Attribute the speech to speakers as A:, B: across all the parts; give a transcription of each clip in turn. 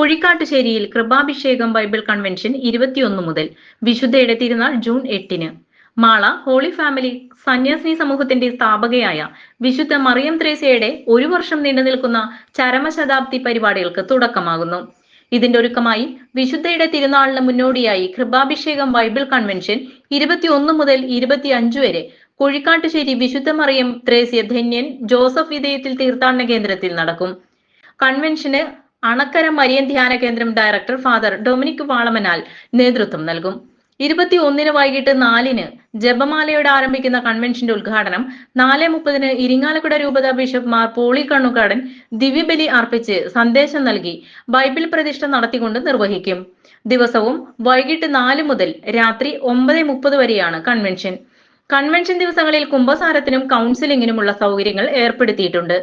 A: കുഴിക്കാട്ടുശ്ശേരിയിൽ കൃപാഭിഷേകം Bible convention ഇരുപത്തിയൊന്ന് മുതൽ വിശുദ്ധയുടെ തിരുനാൾ June എട്ടിന്. മാള ഹോളി ഫാമിലി സന്യാസിനി സമൂഹത്തിന്റെ സ്ഥാപകയായ വിശുദ്ധ മറിയം ത്രേസ്യയുടെ ഒരു വർഷം നീണ്ടു നിൽക്കുന്ന ചരമശതാബ്ദി പരിപാടികൾക്ക് തുടക്കമാകുന്നു. ഇതിന്റെ ഒരുക്കമായി വിശുദ്ധയുടെ തിരുനാളിന് മുന്നോടിയായി കൃപാഭിഷേകം ബൈബിൾ കൺവെൻഷൻ ഇരുപത്തിയൊന്ന് മുതൽ ഇരുപത്തിയഞ്ച് വരെ കുഴിക്കാട്ടുശ്ശേരി വിശുദ്ധ മറിയം ത്രേസ്യ ധന്യൻ ജോസഫ് വിധേയത്തിൽ തീർത്ഥാടന കേന്ദ്രത്തിൽ നടക്കും. കൺവെൻഷന് അണക്കര മരിയൻ ധ്യാന കേന്ദ്രം ഡയറക്ടർ ഫാദർ ഡൊമിനിക് വാളമനാൽ നേതൃത്വം നൽകും. ഇരുപത്തി ഒന്നിന് വൈകിട്ട് നാലിന് ജപമാലയോടെ ആരംഭിക്കുന്ന കൺവെൻഷന്റെ ഉദ്ഘാടനം നാല് മുപ്പതിന് ഇരിങ്ങാലക്കുട രൂപത ബിഷപ്പ് മാർ പോളി കണ്ണുകാടൻ ദിവ്യബലി അർപ്പിച്ച് സന്ദേശം നൽകി ബൈബിൾ പ്രതിഷ്ഠ നടത്തിക്കൊണ്ട് നിർവഹിക്കും. ദിവസവും വൈകിട്ട് നാല് മുതൽ രാത്രി ഒമ്പത് മുപ്പത് വരെയാണ് കൺവെൻഷൻ. കൺവെൻഷൻ ദിവസങ്ങളിൽ കുംഭസാരത്തിനും കൗൺസിലിങ്ങിനുമുള്ള സൗകര്യങ്ങൾ ഏർപ്പെടുത്തിയിട്ടുണ്ട്.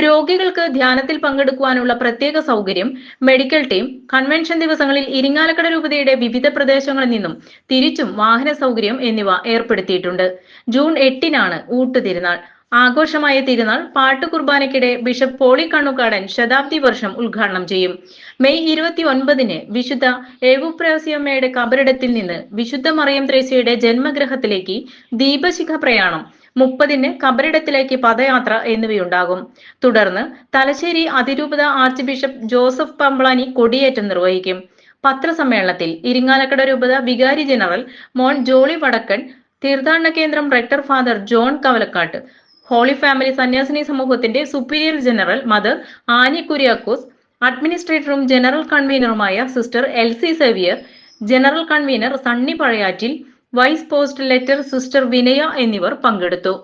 A: രോഗികൾക്ക് ധ്യാനത്തിൽ പങ്കെടുക്കുവാനുള്ള പ്രത്യേക സൗകര്യം മെഡിക്കൽ ടീം കൺവെൻഷൻ ദിവസങ്ങളിൽ ഇരിങ്ങാലക്കട രൂപതയുടെ വിവിധ പ്രദേശങ്ങളിൽ നിന്നും തിരിച്ചും വാഹന സൗകര്യം എന്നിവ ഏർപ്പെടുത്തിയിട്ടുണ്ട്. ജൂൺ എട്ടിനാണ് ഊട്ടുതിരുനാൾ. ആഘോഷമായ തിരുനാൾ പാട്ട് കുർബാനയ്ക്കിടെ ബിഷപ്പ് പോളി കണ്ണുകാടൻ ശതാബ്ദി വർഷം ഉദ്ഘാടനം ചെയ്യും. മെയ് ഇരുപത്തി ഒൻപതിന് വിശുദ്ധ ഏവുപ്രവസ്യമ്മയുടെ കബറിടത്തിൽ നിന്ന് വിശുദ്ധ മറിയം ത്രേസ്യയുടെ ജന്മഗ്രഹത്തിലേക്ക് ദീപശിഖ പ്രയാണം. മുപ്പതിന് കബറിടത്തിലേക്ക് പദയാത്ര എന്നിവയുണ്ടാകും. തുടർന്ന് തലശ്ശേരി അതിരൂപത ആർച്ച് ബിഷപ്പ് ജോസഫ് പമ്പളാനി കൊടിയേറ്റം നിർവഹിക്കും. പത്രസമ്മേളനത്തിൽ ഇരിങ്ങാലക്കട രൂപത വികാരി ജനറൽ മോൺ ജോളി വടക്കൻ തീർത്ഥാടന കേന്ദ്രം rector father John Kavalakkattu holy family സന്യാസിനി സമൂഹത്തിന്റെ superior general mother Annie Kuriakose അഡ്മിനിസ്ട്രേറ്ററും general കൺവീനറുമായ sister Elsy Xavier general convener Sunny Pazhayattil vice postulator sister Vinaya എന്നിവർ പങ്കെടുത്തു